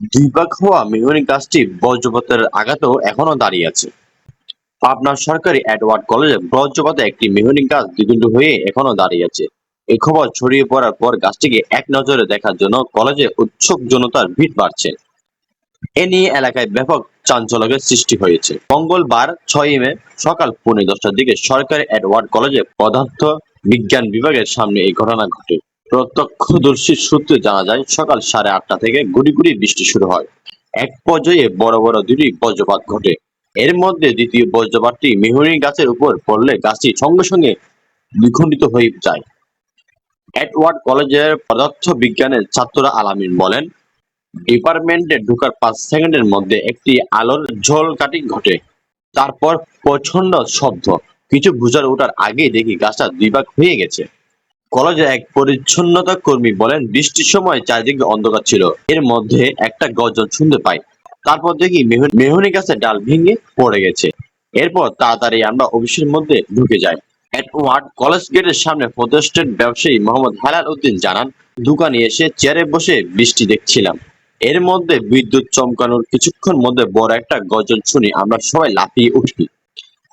দুই হওয়া মেহগনি গাছটি বজ্রপাতের আঘাতেও এখনও দাঁড়িয়ে আছে। পাবনা সরকারি এডওয়ার্ড কলেজে বজ্রপাতে একটি মেহগনি গাছ দ্বিগুণ হয়ে এখনও দাঁড়িয়ে আছে। এই খবর ছড়িয়ে পড়ার পর গাছটিকে এক নজরে দেখার জন্য কলেজে উৎসুক জনতার ভিড় বাড়ছে। এ নিয়ে এলাকায় ব্যাপক চাঞ্চল্যের সৃষ্টি হয়েছে। মঙ্গলবার ছয় মে সকাল পৌনে দশটার দিকে সরকারি এডওয়ার্ড কলেজে পদার্থ বিজ্ঞান বিভাগের সামনে এই ঘটনা ঘটে। প্রত্যক্ষদর্শীর সূত্রে জানা যায়, সকাল সাড়ে আটটা থেকে গুড়ি গুড়ি বৃষ্টি শুরু হয়। এক পর্যায়ে বড় বড় দুটি বজ্রপাত ঘটে। এর মধ্যে দ্বিতীয় বজ্রপাতটি মেহনি গাছের উপর পড়লে গাছটি সঙ্গে সঙ্গে দ্বিখণ্ডিত হয়ে যায়। এডওয়ার্ড কলেজের পদার্থ বিজ্ঞানের ছাত্ররা আলামিন বলেন, ডিপার্টমেন্টে ঢোকার পাঁচ সেকেন্ডের মধ্যে একটি আলোর ঝলকাটি ঘটে। তারপর প্রচণ্ড শব্দ। কিছু বুঝার ওঠার আগেই দেখি গাছটা দুই ভাগ হয়ে গেছে। কলেজে এক পরিচ্ছন্নতা কর্মী বলেন, বৃষ্টির সময় চারিদিকে অন্ধকার ছিল। এর মধ্যে একটা গর্জন শুনতে পাই। তারপর দেখি মেহন- গাছের ডাল ভেঙে পড়ে গেছে। এরপর তাড়াতাড়ি আমরা অফিসের মধ্যে ঢুকে যাই। এডওয়ার্ড কলেজ গেটের সামনে প্রতিষ্ঠান ব্যবসায়ী মোহাম্মদ হালাল উদ্দিন জানান, দোকানে এসে চেয়ারে বসে বৃষ্টি দেখছিলাম। এর মধ্যে বিদ্যুৎ চমকানোর কিছুক্ষণ মধ্যে বড় একটা গর্জন শুনি আমরা সবাই লাফিয়ে উঠি।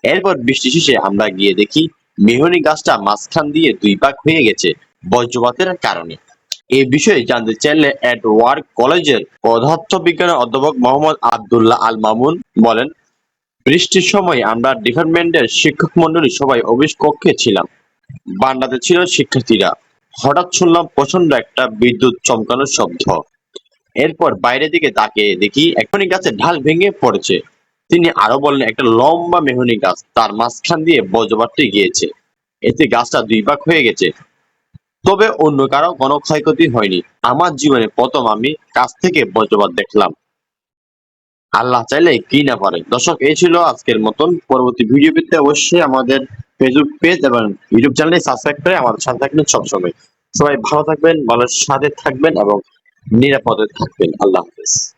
এরপর বৃষ্টি শেষে আমরা গিয়ে দেখি মেহনি গাছটা মাঝখান দিয়ে দুই ভাগ হয়ে গেছে বজ্রপাতের কারণে। এ বিষয়ে জানতে চাইলে এডওয়ার্ড কলেজের পদার্থ বিজ্ঞানের অধ্যাপক মোহাম্মদ আব্দুল্লাহ আল মামুন বলেন, বৃষ্টির সময় আমরা ডিপার্টমেন্টের শিক্ষক মন্ডলী সবাই অফিস কক্ষে ছিলাম। বান্ডাতে ছিল শিক্ষার্থীরা। হঠাৎ শুনলাম প্রচণ্ড একটা বিদ্যুৎ চমকানোর শব্দ। এরপর বাইরের দিকে তাকিয়ে দেখি এখনই গাছের ঢাল ভেঙে পড়েছে। তিনি আরও বললেন একটা লম্বা মেহনি গাছ, তার মাঝখান দিয়ে বজ্রপাতটি গিয়েছে। এতে গাছটা দুই ভাগ হয়ে গেছে। তবে অন্য কারও কোনো ক্ষয়ক্ষতি হয়নি। আমার জীবনে প্রথম আমি কাছ থেকে বজ্রপাত দেখলাম। আল্লাহ চাইলে কি না পারে? দর্শক, এই ছিল আজকের মতন পরবর্তী ভিডিও পেতে অবশ্যই আমাদের ফেসবুক পেজ এবং ইউটিউব চ্যানেলে সাবস্ক্রাইব করে আমাদের সাথে থাকবেন সবসময়। সবাই ভালো থাকবেন, ভালো সাথে থাকবেন এবং নিরাপদে থাকবেন। আল্লাহ হাফেজ।